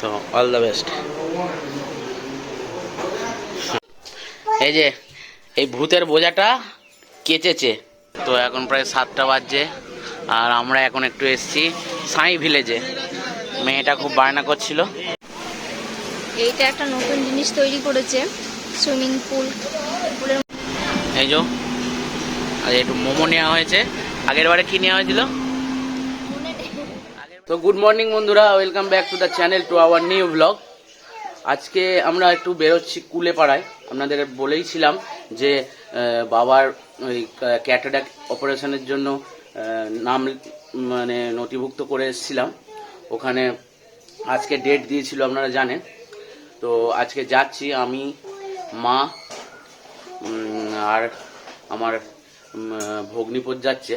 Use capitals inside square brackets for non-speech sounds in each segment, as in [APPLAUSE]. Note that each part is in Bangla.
তো অল দ্য বেস্ট এই যে এই ভূতের বোঝাটা কেচেছে। তো এখন প্রায় সাতটা বাজছে আর আমরা এখন একটু এসছি সাই ভিলেজে। মেয়েটা খুব বায়না করছিল। এইটা একটা নতুন জিনিস তৈরি করেছে সুইমিং পুল। এই যে আর একটু মোমো নেওয়া হয়েছে। আগের বারে কি নেওয়া হয়েছিল? তো গুড মর্নিং বন্ধুরা welcome back to the channel to our new blog আজকে আমরা একটু বেরোচ্ছি কুলে পাড়ায় আপনাদের বলেইছিলাম যে বাবার ওই ক্যাটাডাক অপারেশনের জন্য নাম মানে নথিভুক্ত করে এসেছিলাম। ওখানে আজকে ডেট দিয়েছিল আপনারা জানেন। তো আজকে যাচ্ছি আমি মা আর আমার উম, ভগ্নিপত যাচ্ছে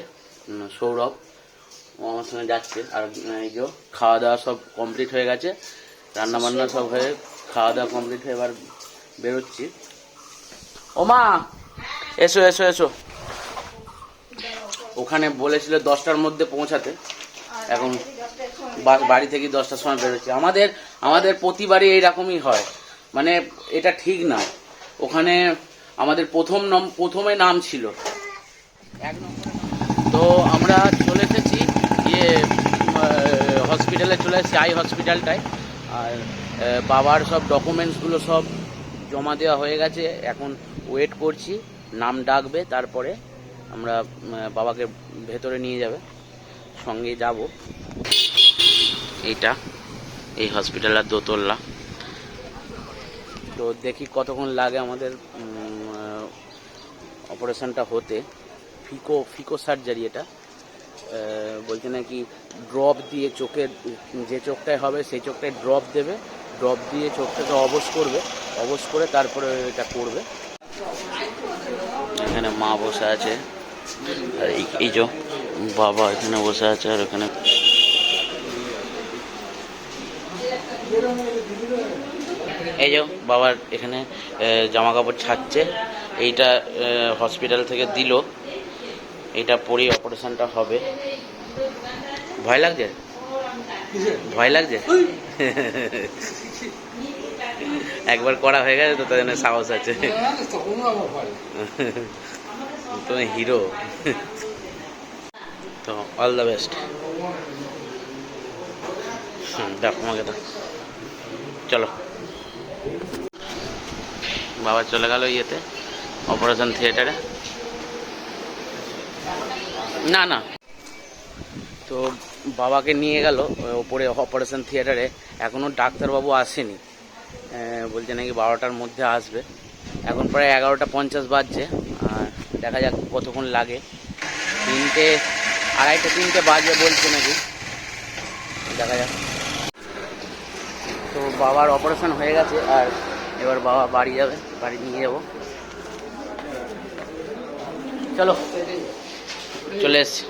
সৌরভ। ও আমার সঙ্গে যাচ্ছে, আর, এই যে খাওয়া দাওয়া সব কমপ্লিট হয়ে গেছে। রান্না বান্না সব হয়ে খাওয়া দাওয়া কমপ্লিট হয়ে এবার বেরোচ্ছি। ও মা এসো এসো এসো। ওখানে বলেছিল দশটার মধ্যে পৌঁছাতে। এখন বাড়ি থেকে দশটার সময় বেরোচ্ছি। আমাদের আমাদের প্রতিবারই এইরকমই হয়। মানে এটা ঠিক না। ওখানে আমাদের প্রথম নম, প্রথমে নাম ছিল। এক নম্বরে। তো আমরা চলে এসেছি ইয়ে হসপিটালে চলে এসেছি, আই হসপিটালটায় আর বাবার সব ডকুমেন্টসগুলো সব জমা দেওয়া হয়ে গেছে। এখন ওয়েট করছি, নাম ডাকবে, তারপরে আমরা বাবাকে ভেতরে নিয়ে যাবে, সঙ্গে যাব। এইটা, এই হসপিটালের দোতলা। তো দেখি কতক্ষণ লাগে আমাদের অপারেশনটা হতে। ফিকো ফিকো সার্জারি এটা। বলছে নাকি ড্রপ দিয়ে চোখের যে চোখটায় হবে সেই চোখটায় ড্রপ দেবে। ড্রপ দিয়ে চোখটাকে অবশ করবে, অবশ করে তারপরে এটা করবে। এখানে মা বসে আছে, আর এই- যে বাবা এখানে বসে আছে আর এখানে এই যে বাবার এখানে জামা কাপড় ছাড়ছে। এইটা হসপিটাল থেকে দিল। এটা পরেই অপারেশনটা হবে। ভয় লাগছে? ভয় লাগছে? একবার করা হয়ে গেছে তো তার জন্য সাহস আছে। তুমি হিরো। তো অল দ্য বেস্ট দেখ আমাকে তো। চলো। বাবা চলে গেল ইয়েতে অপারেশন থিয়েটারে না না। তো বাবাকে নিয়ে গেল ওপরে অপারেশন থিয়েটারে এখনও ডাক্তারবাবু আসেনি। বলছে নাকি বারোটার মধ্যে আসবে। এখন প্রায় এগারোটা পঞ্চাশ বাজছে। আর দেখা যাক কতক্ষণ লাগে। তিনটে, আড়াইটে, তিনটে বাজে বলছে নাকি। দেখা যাক। তো বাবার অপারেশন হয়ে গেছে, আর এবার বাবা বাড়ি যাবে, বাড়ি নিয়ে যাব। চলো। চলে এসছি।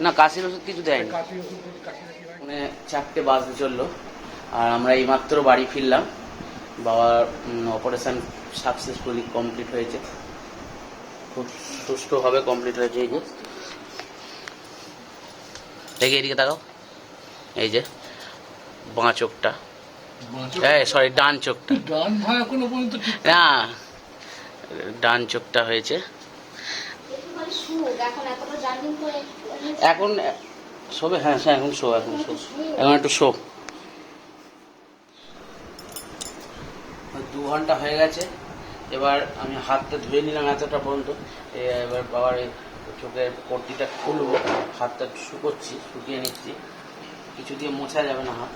না কাশির ওষুধ কিছু দেয়নি। মানে চারটে বাজতে চলল। আর আমরা এইমাত্র বাড়ি ফিরলাম। বাবার অপারেশন সাকসেসফুলি কমপ্লিট হয়েছে। খুব সুষ্ঠুভাবে কমপ্লিট হয়েছে এই যে। দেখি এদিকে তাকাও। এই যে বাঁ চোখটা। এই সরি ডান চোখটা। না ডান চোখটা হয়েছে। এখন এতটা হ্যাঁ হ্যাঁ এখন শো এখন শো। এখন একটু শো। দু ঘণ্টা হয়ে গেছে, এবার আমি হাতটা ধুয়ে নিলাম এতটা পর্যন্ত। এবার বাবার চোখের পট্টিটা খুলবো, হাতটা শুকোচ্ছি শুকিয়ে নিচ্ছি। কিছু দিয়ে মোছা যাবে না হাত।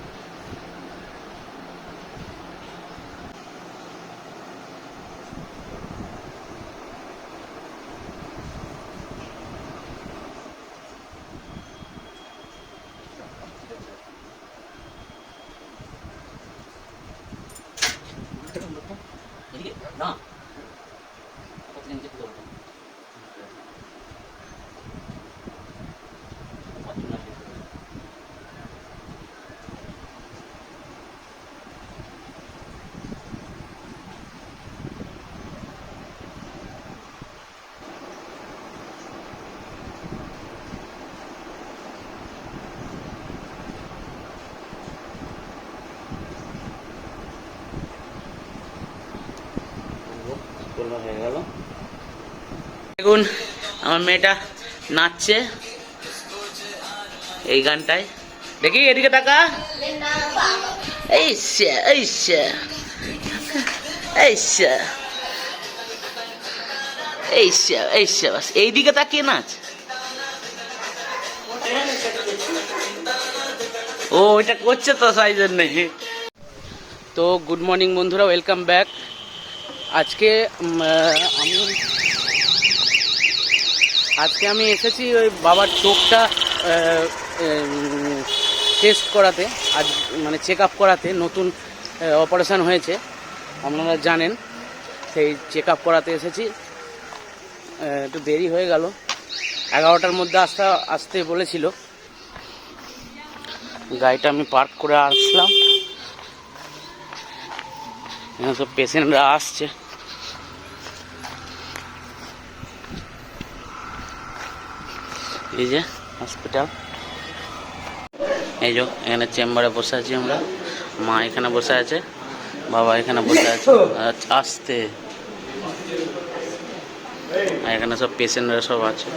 দেখুন, আমার মেয়েটা নাচছে এই গানটায়। দেখি, এদিকে তাকা। এই এই এই। এই এই বাস। এইদিকে তাকিয়ে নাচ। ও, এটা করছে তো তাই জন্যে। তো গুড মর্নিং বন্ধুরা ওয়েলকাম ব্যাক আজকে আমি আজকে আমি এসেছি ওই বাবার চোখটা টেস্ট করাতে, আজ মানে চেক আপ করাতে, নতুন অপারেশান হয়েছে, আপনারা জানেন, সেই চেক আপ করাতে এসেছি। একটু দেরি হয়ে গেল, এগারোটার মধ্যে আসতে আসতে বলেছিল। গাড়িটা আমি পার্ক করে আসলাম। এখানে সব পেশেন্টরা আসছে এই যে হসপিটাল এই যে এখানে চেম্বারে বসে আছি আমরা। মা এখানে বসে আছে, বাবা এখানে বসে আছে। আসতে। এখানে সব পেশেন্টরা সব আছে।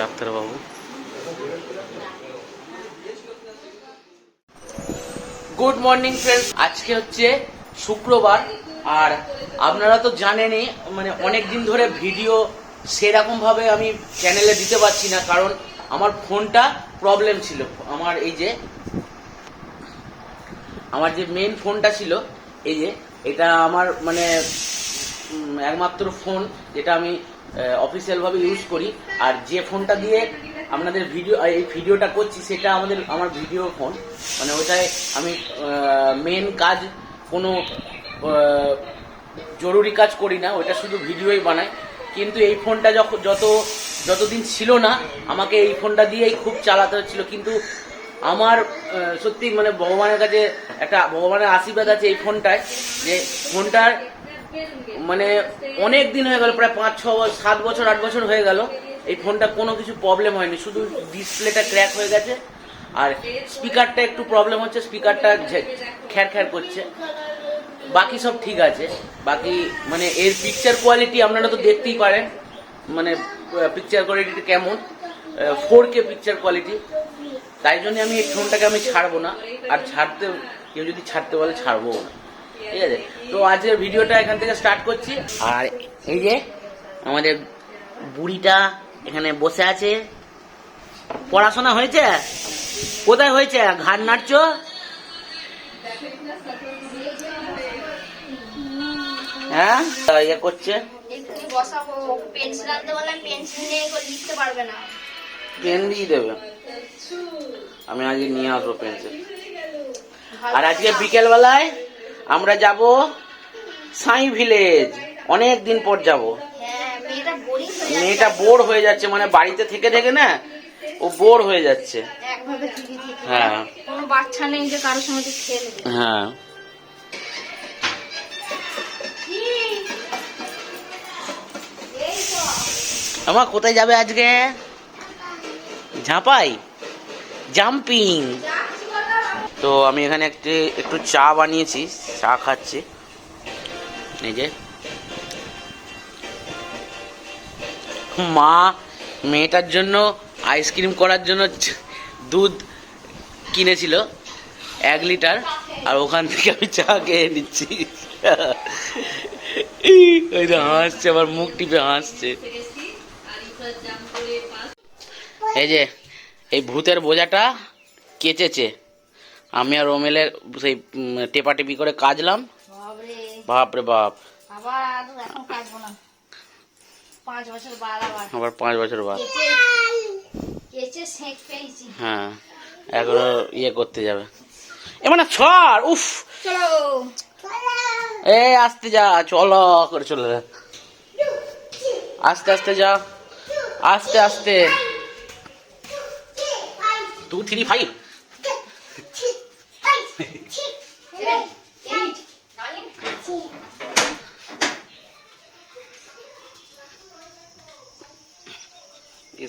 ডাক্তারবাবু। গুড মর্নিং ফ্রেন্ডস আজকে হচ্ছে শুক্রবার, আর আপনারা তো জানেনই মানে অনেক দিন ধরে ভিডিও সেরকম ভাবে আমি চ্যানেলে দিতে পারছি না, কারণ আমার ফোনটা প্রবলেম ছিল। আমার এই যে, আমার যে মেন ফোনটা ছিল, এই যে, এটা আমার মানে একমাত্র ফোন যেটা আমি অফিসিয়াল ভাবে ইউজ করি। আর যে ফোনটা দিয়ে আপনাদের ভিডিও এই ভিডিওটা করছি, সেটা আমাদের, আমার ভিডিও ফোন মানে ওটায় আমি মেন কাজ কোনো জরুরি কাজ করি না, ওটা শুধু ভিডিওই বানাই। কিন্তু এই ফোনটা যখন যত, যতদিন ছিল না, আমাকে এই ফোনটা দিয়েই খুব চালাতে হচ্ছিল। কিন্তু আমার সত্যি মানে ভগবানের কাছে একটা, ভগবানের আশীর্বাদ আছে এই ফোনটায় যে ফোনটার মানে অনেক দিন হয়ে গেল, প্রায় পাঁচ, ছ, সাত বছর, আট বছর হয়ে গেল। এই ফোনটা কোনো কিছু প্রবলেম হয়নি, শুধু ডিসপ্লেটা ক্র্যাক হয়ে গেছে আর স্পিকারটা একটু প্রবলেম হচ্ছে স্পিকারটা খ্যার খ্যার করছে। বাকি সব ঠিক আছে, বাকি মানে এর পিকচার কোয়ালিটি আপনারা তো দেখতেই পারেন মানে পিকচার কোয়ালিটি কেমন ফোর কে পিকচার কোয়ালিটি তাই জন্য আমি এই ফোনটাকে আমি ছাড়বো না, আর ছাড়তে, কেউ যদি ছাড়তে বলে ছাড়বো না। ঠিক আছে? তো আজকের ভিডিওটা এখান থেকে স্টার্ট করছি। আর এই যে আমাদের বুড়িটা এখানে বসে আছে। পড়াশোনা হয়েছে? কোথায় হয়েছে? ঘাট নাড়ছো? হ্যাঁ? ইয়ে করছে? পেন দিয়ে দেবে। আমি আজকে নিয়ে আসব পেন্সিল। আর আজকে বিকেল বেলায় আমরা যাব সাই ভিলেজ। অনেক দিন পর যাব। মেয়েটা বোরিং হয়ে যাচ্ছে। মানে বাড়িতে থেকে থেকে না ও বোর হয়ে যাচ্ছে। হ্যাঁ। কোনো বাচ্চা নেই যে কারোর সঙ্গে খেলবে হ্যাঁ। আমার কোথায় যাবে আজকে? ঝাঁপাই? জাম্পিং? তো আমি এখানে একটি একটু চা বানিয়েছি চা খাচ্ছি। এই যে। মা মেয়েটার জন্য আইসক্রিম করার জন্য দুধ কিনেছিল এক লিটার আর ওখান থেকে আমি চা খেয়ে নিচ্ছি। ওই তো হাসছে আমার মুখ টিপে হাসছে। এই যে এই ভূতের বোঝাটা কেচেছে। আমি আর রোমেলের সেই টেপাটেপি করে কাজলাম। বাপরে। বাপ। আবার এখন না। পাঁচ বছর বার আবার আবার পাঁচ বছর বাদ। কেচে কেচে সেঁক পেয়েছি হ্যাঁ এখন ইয়ে করতে যাবে। এ মানে ছড় উফ। চলো। এ আসতে যা চলো করে চলে যা। আস্তে আস্তে যা। আস্তে আস্তে। টু থ্রি ফাইভ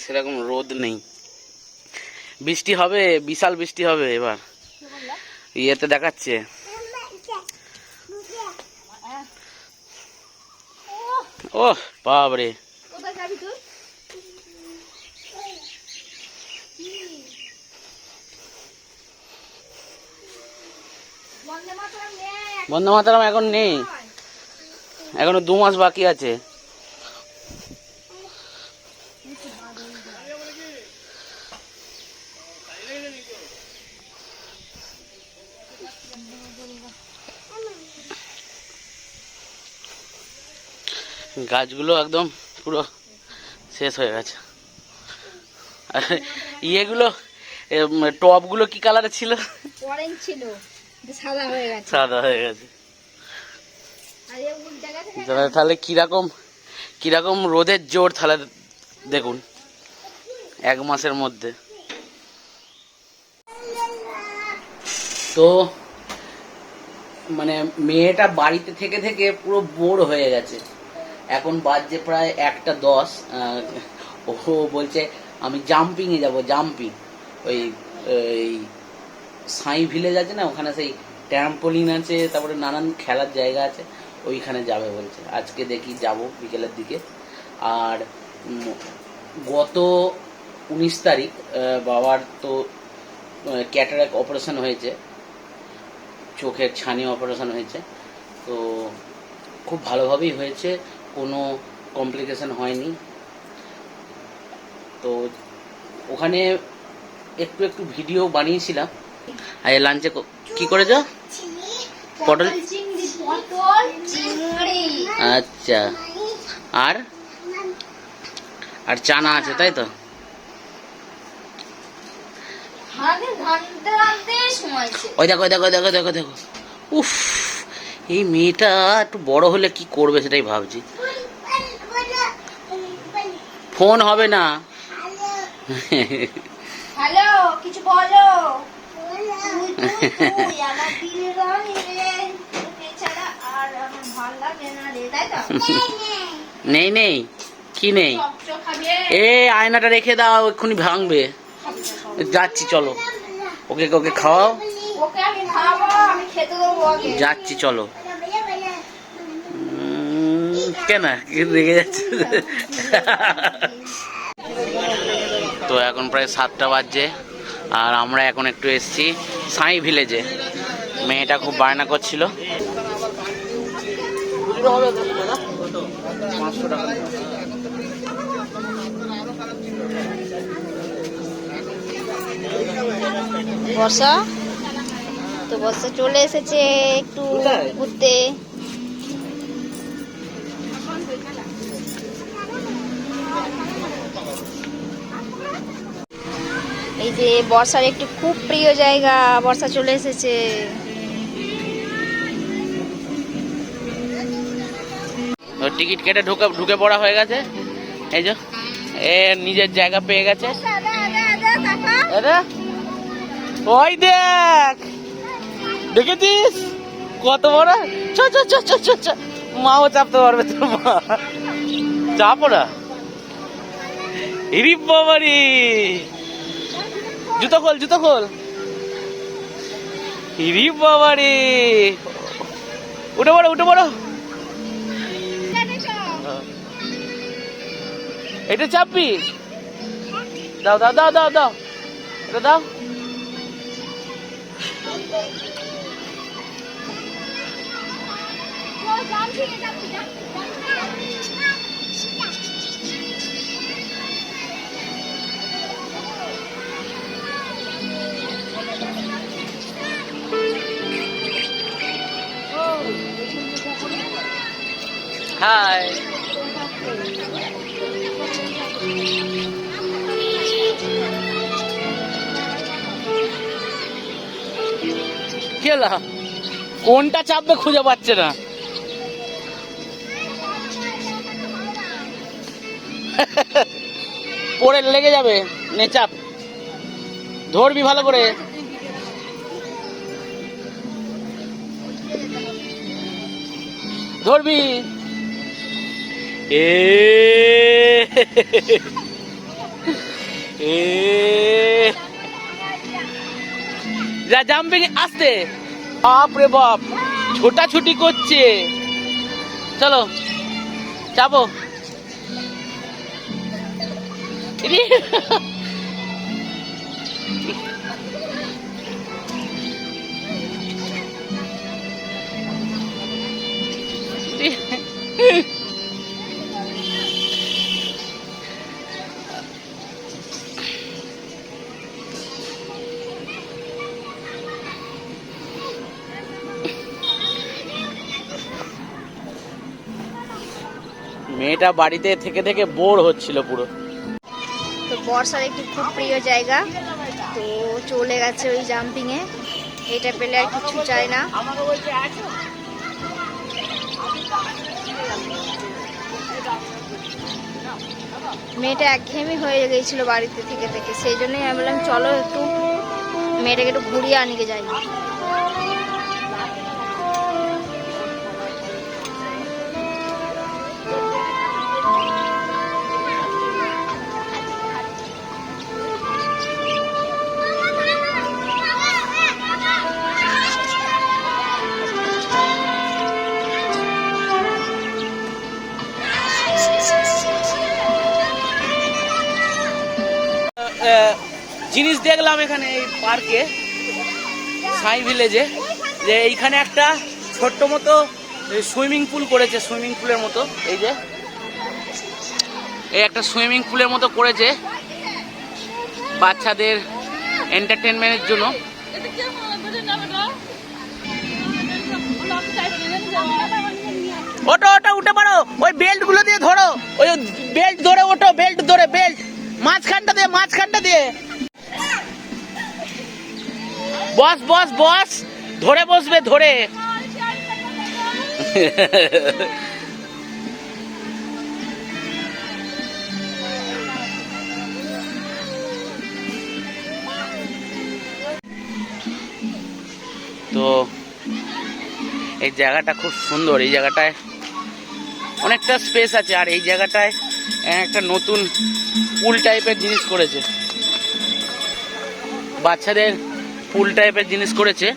সেরকম রোদ নেই। বৃষ্টি হবে, বিশাল বৃষ্টি হবে এবার। ইয়েতে দেখাচ্ছে। ও বাবরে বন্দে মাতারাম, এখন নেই। এখনও দু মাস বাকি আছে। গাছগুলো একদম পুরো শেষ হয়ে গেছে। আর ইয়েগুলো এম, টবগুলো কি কালারের ছিল? অরেঞ্জ ছিল সাদা হয়ে গেছে। সাদা হয়ে গেছে। তাহলে কীরকম কীরকম রোদের জোর তাহলে দেখুন এক মাসের মধ্যে। তো মানে মেয়েটা বাড়িতে থেকে থেকে পুরো বোর হয়ে গেছে। এখন বাজছে প্রায় একটা দশ ও বলছে, আমি জাম্পিংয়ে যাব জাম্পিং ওই ওই সাই ভিলেজ আছে না, ওখানে সেই ট্যাম্পোলিন আছে, তারপরে নানান খেলার জায়গা আছে, ওইখানে যাবে বলছে। আজকে দেখি যাব বিকেলের দিকে। আর গত উনিশ তারিখ বাবার তো ক্যাটারাক অপারেশন হয়েছে, চোখের ছানি অপারেশন হয়েছে, তো খুব ভালোভাবেই হয়েছে। কোনো কমপ্লিকেশন হয়নি। তো ওখানে একটু একটু ভিডিও বানিয়েছিলাম। আর লাঞ্চে কি পটল চিংড়ি পটল আচ্ছা। আর? আর চানা আছে তাই তো? ওই দেখো ওই দেখো দেখো দেখো দেখো। উফ এই মেয়েটা একটু বড় হলে কি করবে সেটাই ভাবছি। ফোন হবে না। হ্যালো কিছু বলো? নেই নেই কি নেই? এ আয়নাটা রেখে দাও এক্ষুনি ভাঙবে। যাচ্ছি চলো। ওকে ওকে খাওয়াও। ওকে আমি খাব আমি খেতে দেবো আগে। যাচ্ছি চলো। কেন? কি রেগে যাচ্ছে? তো এখন প্রায় সাতটা বাজছে আর আমরা এখন একটু এসছি সাই ভিলেজে। মেয়েটা খুব বায়না করছিল। বর্ষা? তো বর্ষা চলে এসেছে একটু ঘুরতে। এই যে বর্ষার একটু খুব প্রিয় জায়গা, বর্ষা চলে এসেছে। টিকিট কেটে ঢুকে ঢুকে পড়া হয়ে গেছে। এই যে, এ নিজের জায়গা পেয়ে গেছে। ওই দেখ, দেখেছিস? কত বড়? চ চ চ চ চ মাও চাপতে পারবে তোর মা। চাপ ইরি বাবারি জুতো খোল জুতো খোল। ইরি বাবারি উঠে পড়ো উঠে পড়ো। এটা চাপবি দাও দাও দাও দাও দাও। এটা দাও। হাই হলো? কোনটা চাপবে খুঁজে পাচ্ছে না। পড়ে লেগে যাবে, নে চাপ। ধরবি ভালো করে। ধরবি। এ এ যা জাম্পিং আসতে বাপ রে বাপ ছোটাছুটি করছে চলো চাপো ইরে। মেয়েটা বাড়িতে থেকে থেকে বোর হচ্ছিল পুরো। তো বর্ষার একটি খুব প্রিয় জায়গা। তো চলে গেছে ওই জাম্পিংয়ে এটা পেলে আর কিছু চাই না। মেয়েটা একঘেয়েমি হয়ে গিয়েছিল বাড়িতে থেকে থেকে। সেই জন্যই আমি বললাম, চলো একটু মেয়েটাকে একটু ঘুরিয়ে আনিকে যাই। জিনিস দেখলাম এখানে এই পার্কে, সাই ভিলেজে, যে এইখানে একটা ছোট্ট মতো সুইমিং পুল করেছে, সুইমিং পুলের মতো, এই যে। এই একটা সুইমিং পুলের মতো করেছে বাচ্চাদের এন্টারটেনমেন্টের জন্য। ওটো ওটো উঠে পারো ওই বেল্টগুলো দিয়ে ধরো। ওই বেল্ট ধরে ওটো বেল্ট ধরে বেল্ট মাঝখানটা দিয়ে মাঝখানটা দিয়ে বস বস বস, ধরে বসবে, ধরে। তো, এই জায়গাটা খুব সুন্দর, এই জায়গাটায় অনেকটা স্পেস আছে, আর এই জায়গাটায় একটা নতুন পুল টাইপের জিনিস করেছে। বাচ্চাদের পুল টাইপের জিনিস করেছে।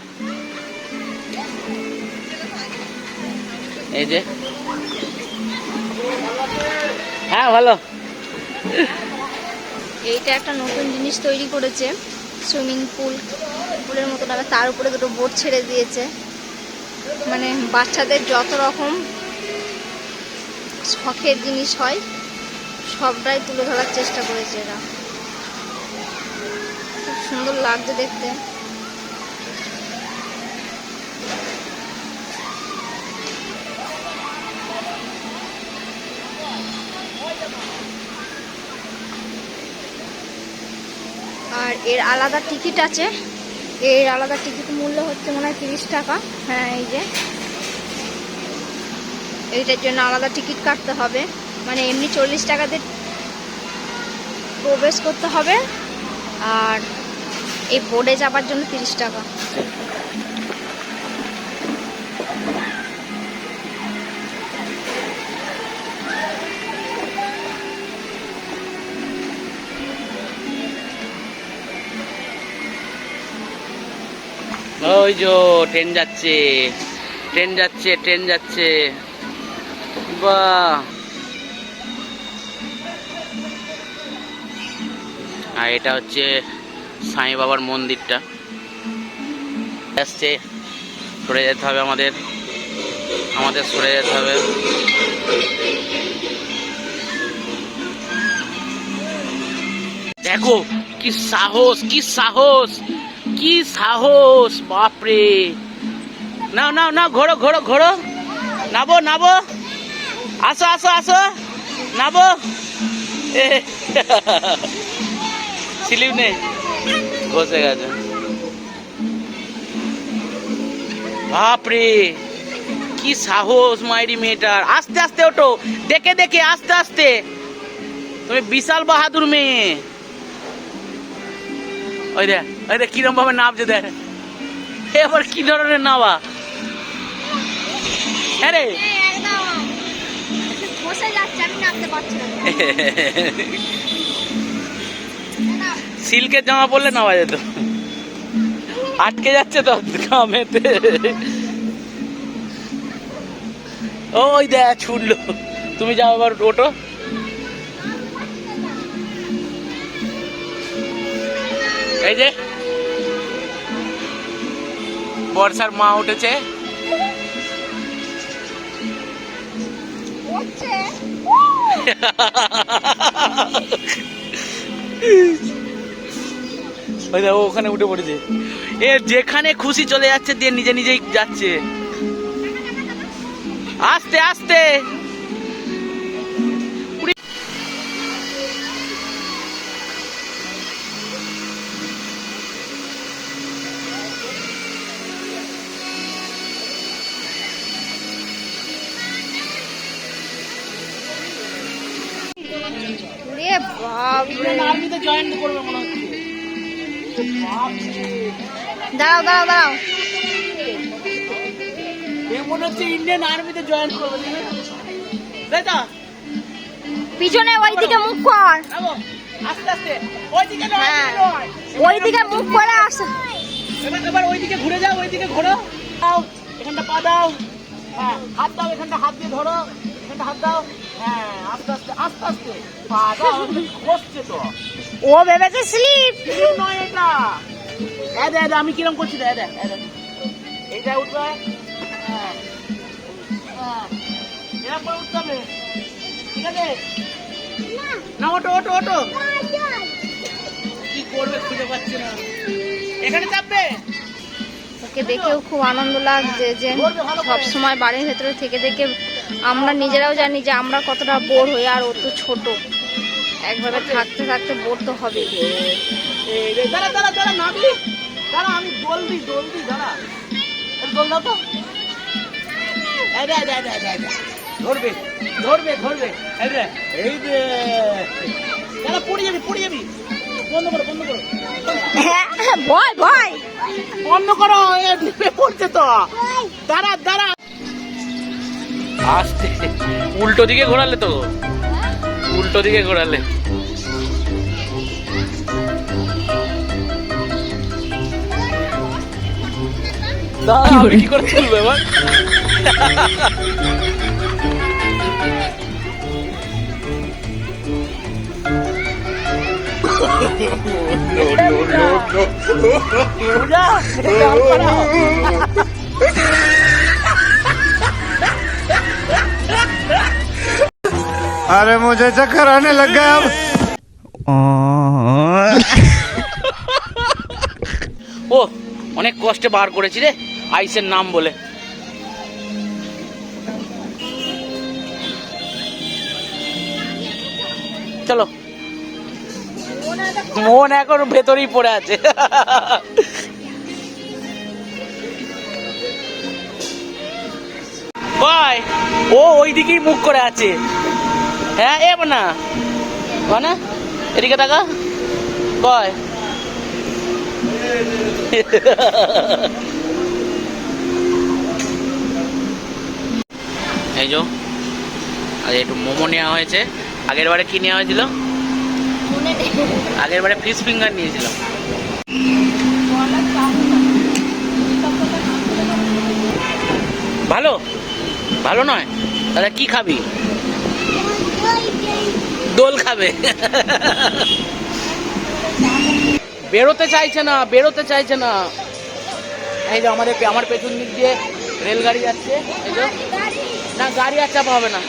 এই যে। হ্যাঁ ভালো। এইটা একটা নতুন জিনিস তৈরি করেছে, সুইমিং পুল। পুলের মতো আবার তার উপরে দুটো বোট ছেড়ে দিয়েছে। মানে বাচ্চাদের যত রকম শখের জিনিস হয় সবটাই তুলে ধরার চেষ্টা করেছে এরা। খুব সুন্দর লাগছে দেখতে। আর এর আলাদা টিকিট আছে। এর আলাদা টিকিট মূল্য হচ্ছে মনে হয় তিরিশ টাকা। হ্যাঁ এই যে। এইটার জন্য আলাদা টিকিট কাটতে হবে। মানে এমনি চল্লিশ টাকাতে প্রবেশ করতে হবে, আর এই বোর্ডে যাবার জন্য তিরিশ টাকা। ওই যো ট্রেন যাচ্ছে ট্রেন যাচ্ছে ট্রেন যাচ্ছে। বাহ। আর এটা হচ্ছে সাই বাবার মন্দিরটা। আসছে, সরে যেতে হবে আমাদের। আমাদের সরে যেতে হবে। দেখো, কি সাহস কি সাহস কি সাহস, বাপরে। না না না ঘোরো ঘোরো ঘোরো। নাবো নাবো। আসো আসো আসো। নাবো। [LAUGHS] স্লিপ নেই। ঘষে গেছে। বাপরে কি সাহস মাইরি মেয়েটার। আস্তে আস্তে ওঠো। দেখে দেখে আস্তে আস্তে। তুমি বিশাল বাহাদুর মেয়ে। ওই দেখ ওই দেখ কিরম ভাবে নামছে দেখ। এবার কি ধরনের নাওয়া হ্যাঁ রে। বসে যাচ্ছে আমি নামতে পারছি না। [LAUGHS] সিল্কের জামা পরলে নেওয়া যেত। আটকে যাচ্ছে তো ঘামেতে ওই দেখ ছুটলো। তুমি যাও আবার ওটো এই যে। বর্ষার মা উঠেছে। [LAUGHS] ওই দেখো, ওখানে উঠে পড়েছে। এ, যেখানে খুশি চলে যাচ্ছে, দিয়ে নিজে নিজেই যাচ্ছে। আস্তে আস্তে! দাঁড়াও দাঁড়াও দাঁড়াও মনে হচ্ছে ইন্ডিয়ান আর্মিতে জয়েন করবে তাই তো? পিছনে ওইদিকে মুখ কর। নামো, আস্তে আস্তে। ওইদিকে নয়, হ্যাঁ। ওইদিকে মুখ করে আসে। এবার এবার ওইদিকে ঘুরে যাও ওইদিকে ঘোরো। দাও এখানটা পা দাও। হ্যাঁ হাত দাও এখানটা হাত দিয়ে ধরো। এখানটা হাত দাও। হ্যাঁ আস্তে আস্তে আস্তে আস্তে। পা দাও বসছে তো। ও ভেবেছে স্লিপ নয় এটা। আমি কিরম করছি উঠবে। হ্যাঁ। হ্যাঁ। এরকম করে উঠতে হবে। ঠিক আছে? না ওটো ওটো ওটো কি করবে খুঁজে পাচ্ছে না। এখানে চাপবে? ওকে দেখেও খুব আনন্দ লাগছে যে সব সময় বাড়ির ভেতরে থেকে থেকে আমরা নিজেরাও জানি যে আমরা কতটা বোর হই আর ও তো ছোট। একভাবে থাকতে থাকতে বোর তো হবে দাঁড়া আমি দোল দিই দোল দিই দাঁড়া দোল দাও তো। ধরবে ধরবে ধরবে। এই রে এই রে। দাঁড়া পড়ে যাবি পড়ে যাবি। বন্ধ করো বন্ধ করো। ভয় ভয়। বন্ধ করো এ ডিপে পড়ছে তো। দাঁড়া দাঁড়া। আস্তে উল্টো দিকে ঘোরালে তো। উল্টো দিকে ঘোরালে। [LAUGHS] কি করে তুলবো এবার পূজা, এটা অফ করো। अरे मुझे चक्कर आने लग गया अब [LAUGHS] ও অনেক কষ্টে বার করেছি রে, আইসের নাম বলে। চলো। মন এখন ভেতরেই পড়ে আছে। ও ওই দিকেই মুখ করে আছে। হ্যাঁ এ না না এদিকে টাকা কয়? [LAUGHS] এই যো আজ একটু মোমো নেওয়া হয়েছে। আগের বারে কি নেওয়া হয়েছিল? আগের বারে ফিশ ফিঙ্গার নিয়েছিলাম। ভালো? ভালো নয়? তাহলে কি খাবি? দোল খাবে। [LAUGHS] বেরোতে চাইছে না বেরোতে চাইছে না। এই যে আমাদের আমার পেছন দিক দিয়ে রেলগাড়ি যাচ্ছে। এই যে না গাড়ি আর চাপা হবে না।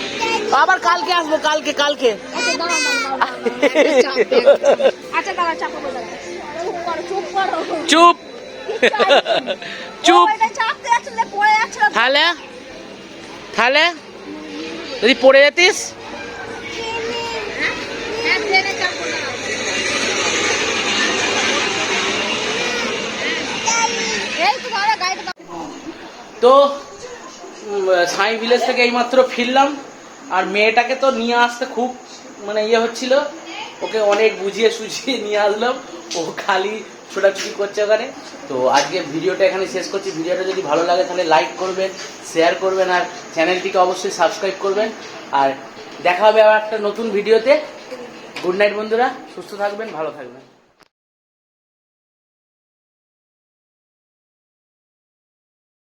আবার কালকে আসব কালকে কালকে। আচ্ছা চাপা চুপ তাহলে তাহলে যদি পড়ে যেতিস তো সাই ভিলেজ থেকে এইমাত্র ফিরলাম। আর মেয়েটাকে তো নিয়ে আসতে খুব মানে ইয়ে হচ্ছিল। ওকে অনেক বুঝিয়ে সুঝিয়ে নিয়ে আসলাম। ও খালি ছোটাছুটি করছে ওখানে। তো আজকে ভিডিওটা এখানে শেষ করছি। ভিডিওটা যদি ভালো লাগে তাহলে লাইক করবেন শেয়ার করবেন, আর চ্যানেলটিকে অবশ্যই সাবস্ক্রাইব করবেন। আর দেখা হবে আবার একটা নতুন ভিডিওতে। গুড নাইট বন্ধুরা। সুস্থ থাকবেন, ভালো থাকবেন।